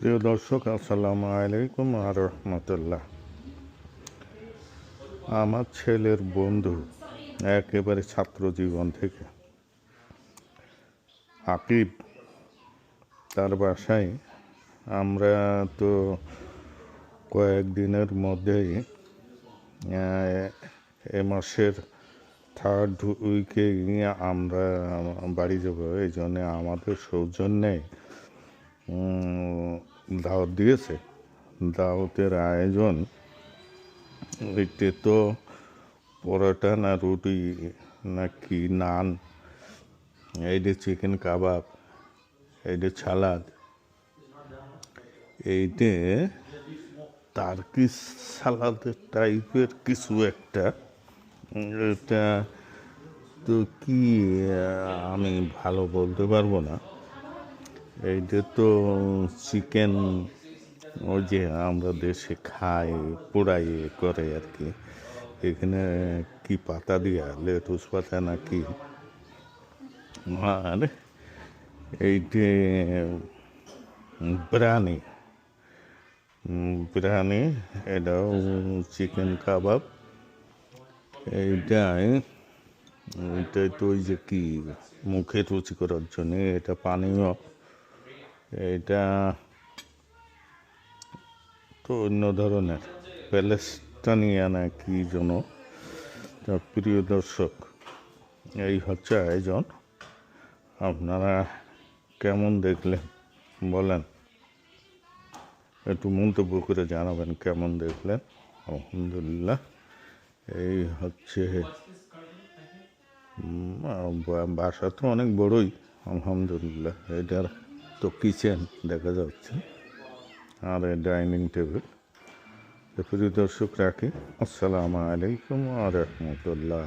প্রিয় দর্শক, আসসালামু আলাইকুম আর রহমতুল্লাহ। আমার ছেলের বন্ধু একেবারে ছাত্র জীবন থেকে। আকিব তার বাসায় আমরা তো কয়েকদিনের মধ্যেই এ মাসের থার্ড উইকে আমরা বাড়ি যাব। এই জন্যে আমাদের সৌজন্যে দাওয়াত দিয়েছে। দাওয়াতের আয়োজন এতে তো পরোটা না রুটি না কি নান এইটা চিকেন কাবাব এইটা ছালাদ এইটে টার্কি সালাদের টাইপের কিছু একটা, এটা তো কি আমি ভালো বলতে পারব না। এইটা তো চিকেন ওই যে আমরা দেশে খাই, পোড়াই করে আর কি। এখানে কি পাতা দিয়া, লেটুস পাতা নাকি? আর এইটে বিরিয়ানি বিরিয়ানি, এটাও চিকেন কাবাব। এইটাই এটাই তো ওই যে কি, মুখে রুচি করার জন্য, এটা পানীয়। এটা তো অন্য ধরনের। প্যালেস্টানিয়া না কি যেন? তার প্রিয় দর্শক, এই হচ্ছে আয়োজন। আপনারা কেমন দেখলেন বলেন। একটু মন্তব্য করে জানাবেন কেমন দেখলেন। আলহামদুলিল্লাহ, এই হচ্ছে বাসা তো অনেক বড়ই, আলহামদুলিল্লাহ, এটার তো কিচেন দেখা যাচ্ছে। আর ডাইনিং টেবিল। প্রিয় দর্শক রাখি আসসালামু আলাইকুম আ রহমতুল্লাহ।